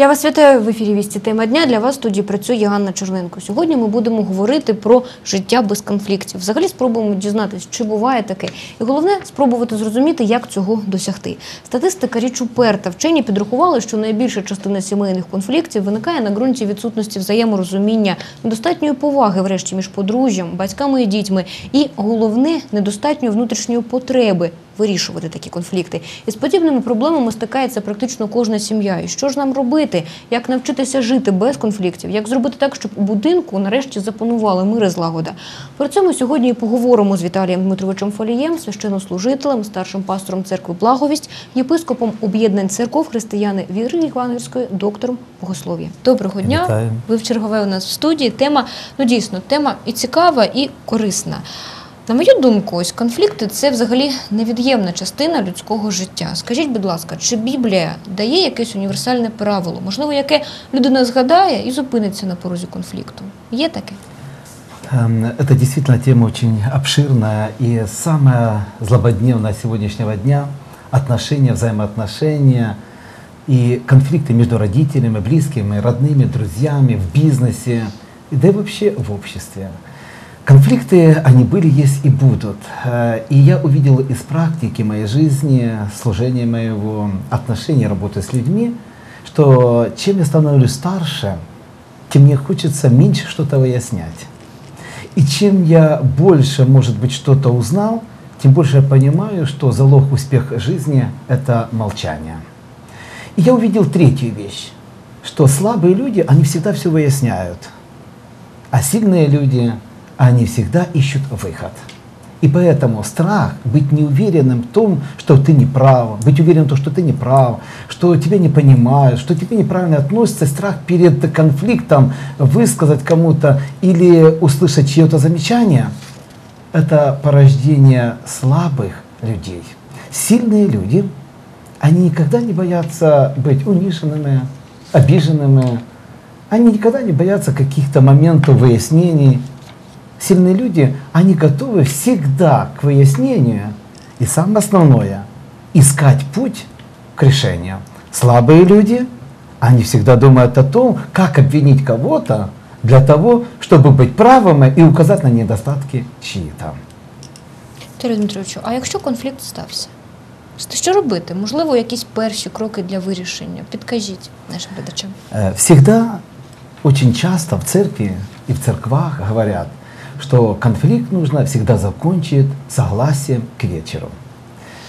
Я вас вітаю в ефірі Вісті тема дня. Для вас в студії працює Ганна Черненко. Сьогодні ми будемо говорити про життя без конфліктів. Взагалі спробуємо дізнатися, чи буває таке, і головне спробувати зрозуміти, як цього досягти. Статистика річ уперта. Вчені підрахували, що найбільша частина сімейних конфліктів виникає на ґрунті відсутності взаєморозуміння, недостатньої поваги, врешті, між подружжям, батьками і дітьми, і головне недостатньої внутрішньої потреби вирішувати такі конфлікти. І з подібними проблемами стикається практично кожна сім'я. І що ж нам робити? Як навчитися жити без конфліктів? Як зробити так, щоб у будинку нарешті запанували мир і злагода? Про це ми сьогодні і поговоримо з Віталієм Дмитровичем Фолієм, священнослужителем, старшим пастором церкви Благовість, єпископом об'єднань церков християни віри Івангельської, доктором богослов'я. Доброго дня. Вітаю. Ви в чергове у нас в студії. Тема, ну дійсно, тема і цікава, і корисна. На мою думку, ось конфлікти це взагалі невід'ємна частина людського життя. Скажіть, будь ласка, чи Біблія дає якесь універсальне правило, можливо, яке людина згадає і зупиниться на порозі конфлікту? Є таке? Эм, Это действительно тема очень обширная и самая злободневная сегодняшнего дня – отношения, взаимоотношения и конфликты между родителями, близкими, родными, друзьями, в бизнесе, и да и вообще в обществе. Конфликты, они были, есть и будут. Э, И я увидел из практики моей жизни, служения моего, отношений, работы с людьми, что чем я становлюсь старше, тем мне хочется меньше что-то выяснять. И чем я больше, может быть, что-то узнал, тем больше я понимаю, что залог успеха жизни – это молчание. И я увидел третью вещь, что слабые люди, они всегда все выясняют, а сильные люди, они всегда ищут выход. И поэтому страх быть неуверенным в том, что ты не прав, быть уверенным в том, что ты не прав, что тебя не понимают, что тебе неправильно относятся, страх перед конфликтом высказать кому-то или услышать чье-то замечание, это порождение слабых людей. Сильные люди, они никогда не боятся быть униженными, обиженными, они никогда не боятся каких-то моментов выяснений Сильные люди, они готовы всегда к выяснению и самое основное, искать путь к решению. Слабые люди, они всегда думают о том, как обвинить кого-то для того, чтобы быть правыми и указать на недостатки чьи-то. Віталію Дмитровичу, а якщо конфлікт стався? Що робити? Можливо, якісь перші кроки для вирішення? Підкажіть нашим глядачам. Э, Всегда, очень часто в церкви и в церквах говорят, что конфликт нужно всегда закончить согласием к вечеру.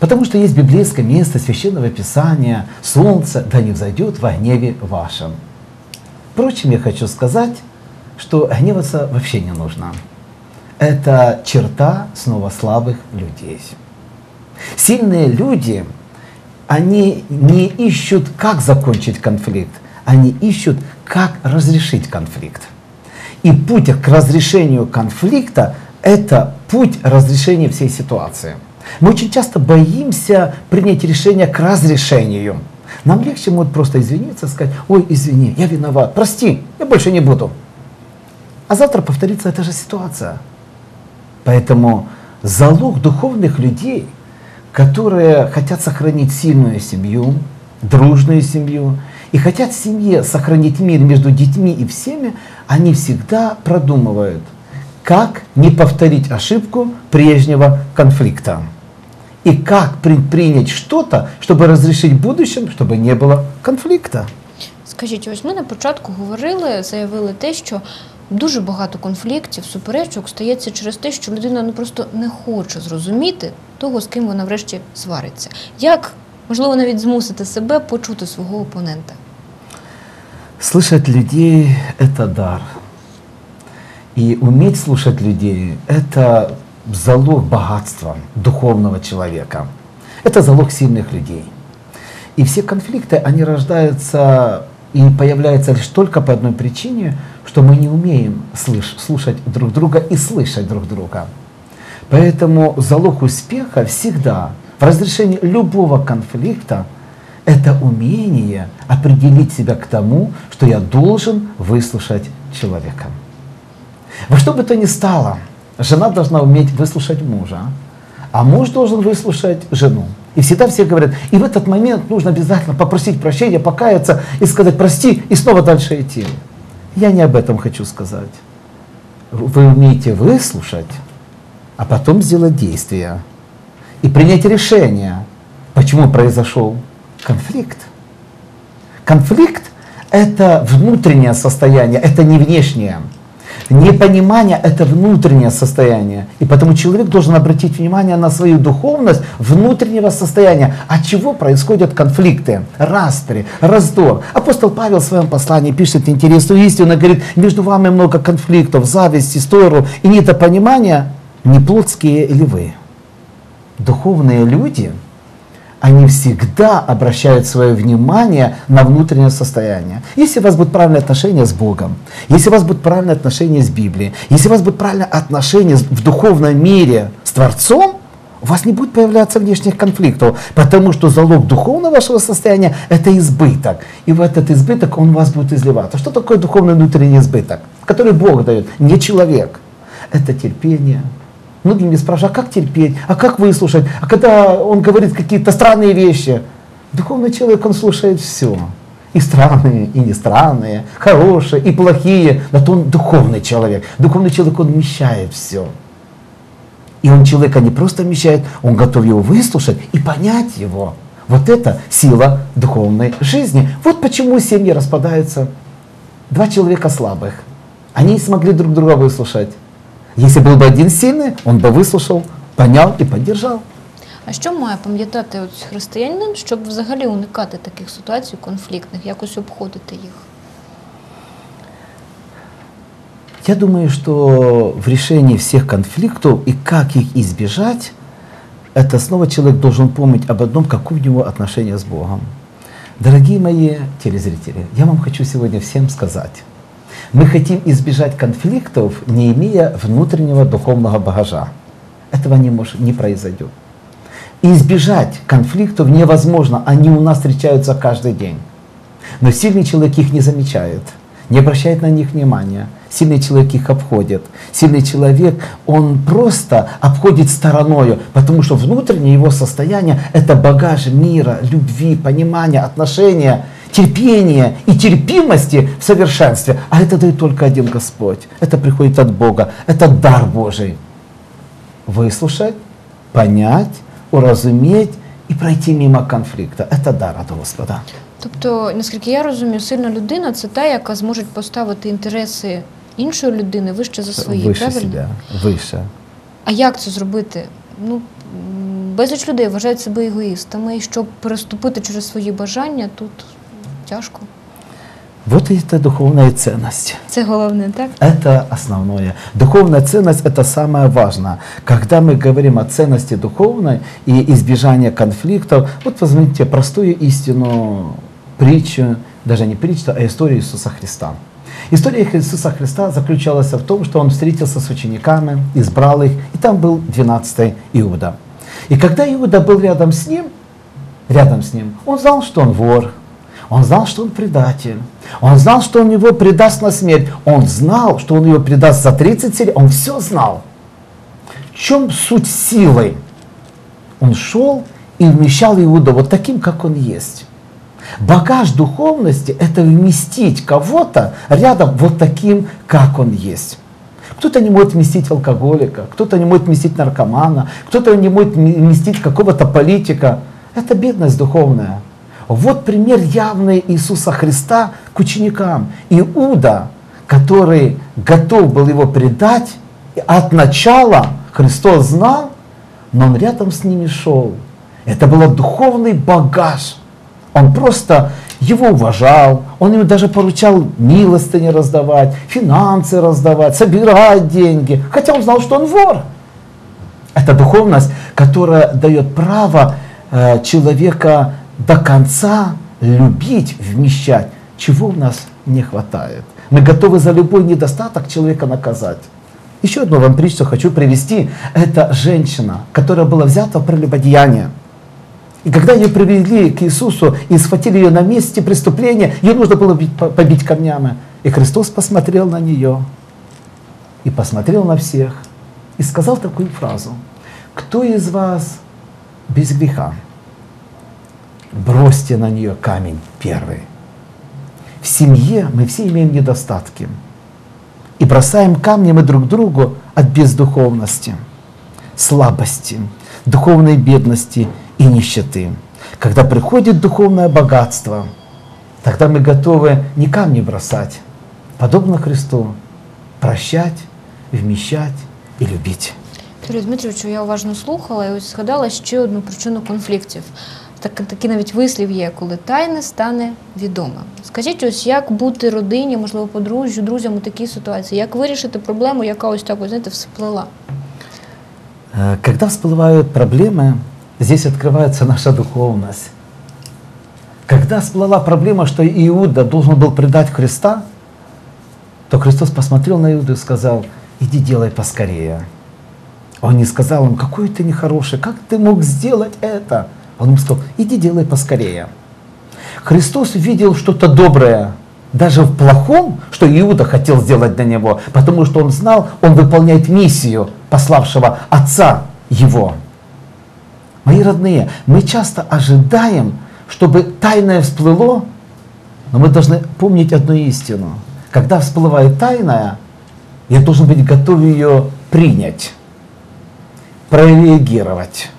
Потому что есть библейское место Священного Писания «Солнце да не взойдет во гневе вашем». Впрочем, я хочу сказать, что гневаться вообще не нужно. Это черта снова слабых людей. Сильные люди, они не ищут, как закончить конфликт, они ищут, как разрешить конфликт. И путь к разрешению конфликта – это путь разрешения всей ситуации. Мы очень часто боимся принять решение к разрешению. Нам легче будет просто извиниться, сказать, ой, извини, я виноват, прости, я больше не буду. А завтра повторится эта же ситуация. Поэтому залог духовных людей, которые хотят сохранить сильную семью, дружную семью, и хотят в семье сохранить мир между детьми и всеми, они всегда продумывают, как не повторить ошибку прежнего конфликта. И как предпринять что-то, чтобы разрешить в будущем, чтобы не было конфликта. Скажіть, ось ми на початку говорили, заявили те, що дуже багато конфліктів, суперечок стається через те, що людина ну просто не хоче зрозуміти того, з ким вона врешті свариться. Як можливо навіть змусити себе почути свого опонента? Слышать людей – это дар. И уметь слушать людей – это залог богатства духовного человека. Это залог сильных людей. И все конфликты, они рождаются и появляются лишь только по одной причине, что мы не умеем слыш- слушать друг друга и слышать друг друга. Поэтому залог успеха всегда в разрешении любого конфликта – это умение определить себя к тому, что я должен выслушать человека. Во что бы то ни стало, жена должна уметь выслушать мужа, а муж должен выслушать жену. И всегда все говорят, и в этот момент нужно обязательно попросить прощения, покаяться и сказать прости, и снова дальше идти. Я не об этом хочу сказать. Вы умеете выслушать, а потом сделать действие и принять решение, почему произошел конфликт. Конфликт – это внутреннее состояние, это не внешнее. Непонимание – это внутреннее состояние. И потому человек должен обратить внимание на свою духовность внутреннего состояния. От чего происходят конфликты, распри, раздор. Апостол Павел в своем послании пишет интересную истину, говорит, между вами много конфликтов, зависти, ссору и недопонимания. Не плотские ли вы? Духовные люди – они всегда обращают свое внимание на внутреннее состояние. Если у вас будут правильные отношения с Богом, если у вас будут правильные отношения с Библией, если у вас будут правильные отношения в духовном мире с Творцом, у вас не будет появляться внешних конфликтов, потому что залог духовного вашего состояния – это избыток. И в этот избыток он у вас будет изливаться. Что такое духовный внутренний избыток, который Бог дает, не человек? Это терпение, Многие меня спрашивают, а как терпеть, а как выслушать, а когда он говорит какие-то странные вещи. Духовный человек, он слушает все. И странные, и не странные, хорошие, и плохие. Но то он духовный человек. Духовный человек, он вмещает все. И он человека не просто вмещает, он готов его выслушать и понять его. Вот это сила духовной жизни. Вот почему семьи распадаются. Два человека слабых. Они не смогли друг друга выслушать. Если был бы один сильний, он би вислушав, поняв і підтримав. А що має пам'ятати от християнин, щоб взагалі уникати таких ситуацій конфліктних, якось обходити їх? Я думаю, что в решении всех конфликтов и как их избежать, это снова человек должен помнить об одном, какое у него отношение с Богом. Дорогие мои телезрители, я вам хочу сегодня всем сказать, мы хотим избежать конфликтов, не имея внутреннего духовного багажа. Этого не, может, не произойдет. Избежать конфликтов невозможно, они у нас встречаются каждый день. Но сильный человек их не замечает, не обращает на них внимания. Сильный человек их обходит. Сильный человек, он просто обходит стороною, потому что внутреннее его состояние – это багаж мира, любви, понимания, отношения – терпения и терпимости в совершенстве. А это дает только один Господь. Это приходит от Бога. Это дар Божий. Выслушать, понять, уразуметь і пройти мимо конфлікту. Це дар від Господа. Тобто, наскільки я розумію, сильна людина це та, яка зможе поставити інтереси іншої людини вище за свої, Вище правильно? себе, вище. А як це зробити? Ну, м, безліч людей вважають себе егоїстами, і щоб переступити через свої бажання, тут тяжко. Вот и это духовная ценность. Це головне, так? Это основное. Духовная ценность – это самое важное. Когда мы говорим о ценности духовной и избежания конфликтов, вот возьмите простую истину, притчу, даже не притчу, а историю Иисуса Христа. История Иисуса Христа заключалась в том, что Он встретился с учениками, избрал их, и там был 12-й Иуда. И когда Иуда был рядом с ним, рядом с ним, он знал, что он вор, он знал, что он предатель. Он знал, что он его предаст на смерть. Он знал, что он его предаст за 30 сель. Он все знал. В чем суть силы? Он шел и вмещал Иуда вот таким, как он есть. Багаж духовности – это вместить кого-то рядом вот таким, как он есть. Кто-то не может вместить алкоголика, кто-то не может вместить наркомана, кто-то не может вместить какого-то политика. Это бедность духовная. Вот пример явный Иисуса Христа к ученикам. Иуда, который готов был его предать, от начала Христос знал, но он рядом с ними шел. Это был духовный багаж. Он просто его уважал, он ему даже поручал милостыни раздавать, финансы раздавать, собирать деньги, хотя он знал, что он вор. Это духовность, которая дает право э, человека до конца любить, вмещать, чего у нас не хватает. Мы готовы за любой недостаток человека наказать. Еще одну вам притчу хочу привести. Это женщина, которая была взята в прелюбодеяние. И когда ее привели к Иисусу и схватили ее на месте преступления, ее нужно было побить камнями. И Христос посмотрел на нее и посмотрел на всех и сказал такую фразу. Кто из вас без греха? бросьте на нее камень первый. В семье мы все имеем недостатки. И бросаем камни мы друг другу от бездуховности, слабости, духовной бедности и нищеты. Когда приходит духовное богатство, тогда мы готовы не камни бросать, подобно Христу, прощать, вмещать и любить. Юрію Дмитровичу, я уважно слухала і ось згадала ще одну причину конфліктів. Так, такий навіть вислів є, коли тайне стане відомим. Скажіть, ось як бути родині, можливо, подружжю, друзям у такій ситуації, як вирішити проблему, яка ось так, ось, знаєте, всплила? Э, Когда всплывают проблемы, здесь открывается наша духовность. Когда всплыла проблема, что Иуда должен был предать Христа, то Христос посмотрел на Иуду и сказал, иди делай поскорее. Он не сказал ему, какой ты нехороший, как ты мог сделать это? Он ему сказал, иди делай поскорее. Христос увидел что-то доброе, даже в плохом, что Иуда хотел сделать для него, потому что он знал, он выполняет миссию пославшего Отца его. Мои родные, мы часто ожидаем, чтобы тайное всплыло, но мы должны помнить одну истину. Когда всплывает тайное, я должен быть готов ее принять, прореагировать,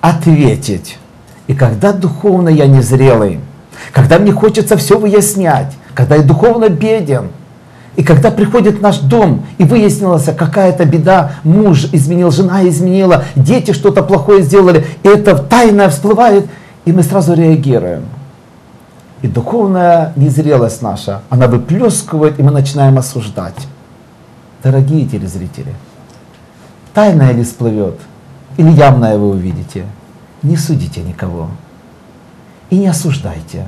ответить. И когда духовно я незрелый, когда мне хочется все выяснять, когда я духовно беден, и когда приходит наш дом, и выяснилась какая-то беда, муж изменил, жена изменила, дети что-то плохое сделали, и это тайное всплывает, и мы сразу реагируем. И духовная незрелость наша, она выплескивает, и мы начинаем осуждать. Дорогие телезрители, тайное ли всплывет, или явное вы увидите, не судите никого и не осуждайте,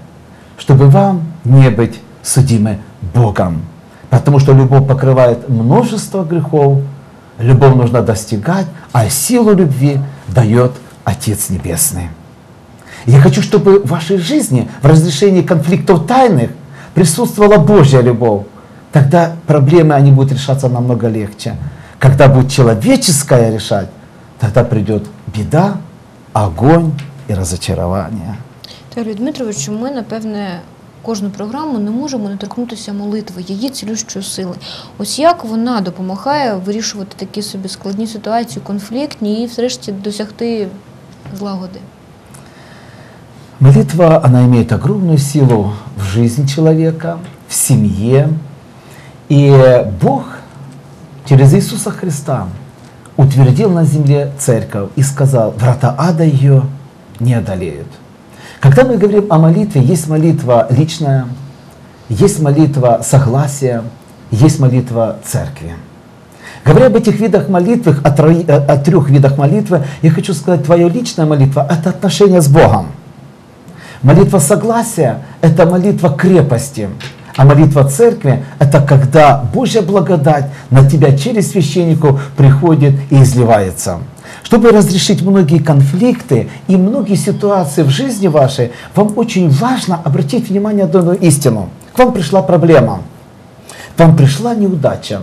чтобы вам не быть судимы Богом. Потому что любовь покрывает множество грехов, любовь нужно достигать, а силу любви дает Отец Небесный. Я хочу, чтобы в вашей жизни, в разрешении конфликтов тайных, присутствовала Божья любовь. Тогда проблемы, они будут решаться намного легче. Когда будет человеческая решать, тогда придет беда, огонь и разочарование. Юрію Дмитровичу, ми, напевне, кожну програму не можемо не торкнутися молитви, її цілющої сили. Ось як вона допомагає вирішувати такі собі складні ситуації, конфліктні і, врешті, досягти злагоди. Молитва, она имеет огромную силу в жизни человека, в семье. И Бог через Иисуса Христа утвердил на земле церковь и сказал, врата ада ее не одолеют. Когда мы говорим о молитве, есть молитва личная, есть молитва согласия, есть молитва церкви. Говоря об этих видах молитвы, о, трои- о трех видах молитвы, я хочу сказать, твоя личная молитва – это отношение с Богом. Молитва согласия – это молитва крепости. А молитва церкви – это когда Божья благодать на тебя через священников приходит и изливается. Чтобы разрешить многие конфликты и многие ситуации в жизни вашей, вам очень важно обратить внимание на одну истину. К вам пришла проблема, к вам пришла неудача.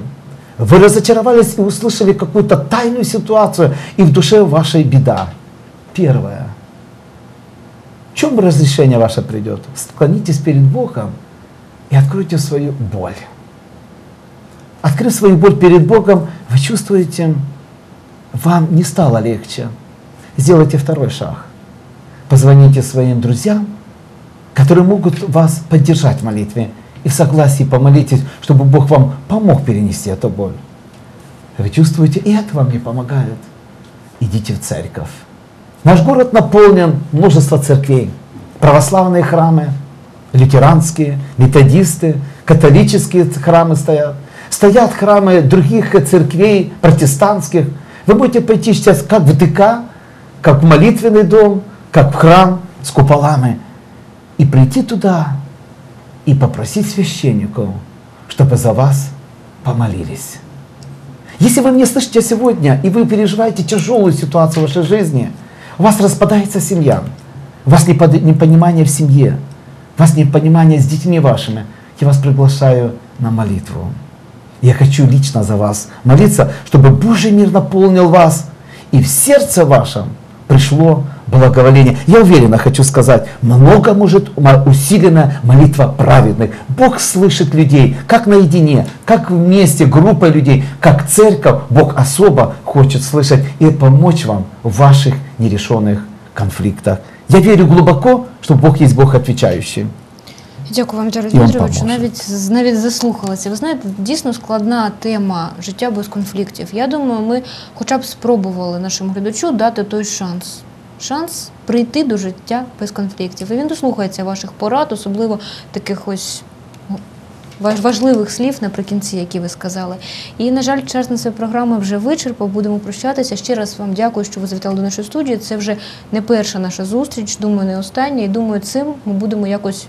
Вы разочаровались и услышали какую-то тайную ситуацию, и в душе вашей беда. Первое. В чем разрешение ваше придет? Склонитесь перед Богом и откройте свою боль. Открыв свою боль перед Богом, вы чувствуете, вам не стало легче. Сделайте второй шаг. Позвоните своим друзьям, которые могут вас поддержать в молитве. И в согласии помолитесь, чтобы Бог вам помог перенести эту боль. Вы чувствуете, и это вам не помогает. Идите в церковь. Наш город наполнен множество церквей. Православные храмы, лютеранские, методисты, католические храмы стоят. Стоят храмы других церквей, протестантских. Вы можете пойти сейчас как в ДК, как в молитвенный дом, как в храм с куполами. И прийти туда и попросить священников, чтобы за вас помолились. Если вы меня слышите сегодня, и вы переживаете тяжелую ситуацию в вашей жизни, у вас распадается семья, у вас непонимание в семье, вас непонимание с детьми вашими, я вас приглашаю на молитву. Я хочу лично за вас молиться, чтобы Божий мир наполнил вас, и в сердце вашем пришло благоволения. Я уверенно хочу сказать, много может усиленная молитва праведных. Бог слышит людей, как наедине, как вместе, группой людей, как церковь. Бог особо хочет слышать и помочь вам в ваших нерешенных конфликтах. Я верю глубоко, что Бог есть Бог отвечающий. Дякую вам, І Дмитровичу. Навіть навіть заслухалися. Ви знаєте, дійсно складна тема життя без конфліктів. Я думаю, ми хоча б спробували нашому глядачу дати той шанс. Шанс прийти до життя без конфліктів. І він дослухається ваших порад, особливо таких ось важливих слів наприкінці, які ви сказали. І, на жаль, час на цієї програми вже вичерпав. Будемо прощатися. Ще раз вам дякую, що ви завітали до нашої студії. Це вже не перша наша зустріч, думаю, не остання. І думаю, цим ми будемо якось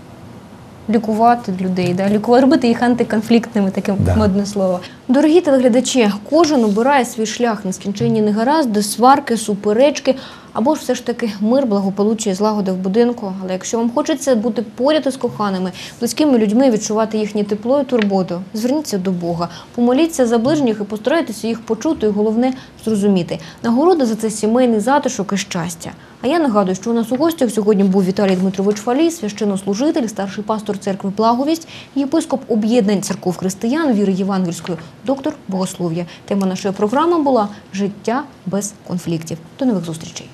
лікувати людей, да? лікувати, робити їх антиконфліктними, таке Да. модне слово. Дорогі телеглядачі, кожен обирає свій шлях нескінченні негаразди, сварки, суперечки, або ж все ж таки мир, благополуччя і злагода в будинку. Але якщо вам хочеться бути поряд із коханими, близькими людьми, відчувати їхнє тепло і турботу, зверніться до Бога, помоліться за ближніх і постарайтеся їх почути, і головне зрозуміти. Нагорода за це сімейний затишок і щастя. А я нагадую, що у нас у гостях сьогодні був Віталій Дмитрович Фалій, священнослужитель, старший пастор церкви Благовість, єпископ об'єднань церков християн віри Євангельської, доктор богослов'я. Тема нашої програми була Життя без конфліктів. До нових зустрічей.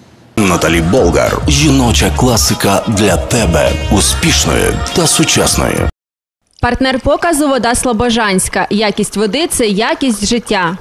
Наталі Болгар. Жіноча класика для тебе успішної та сучасної. Партнер показу вода Слобожанська. Якість води це якість життя.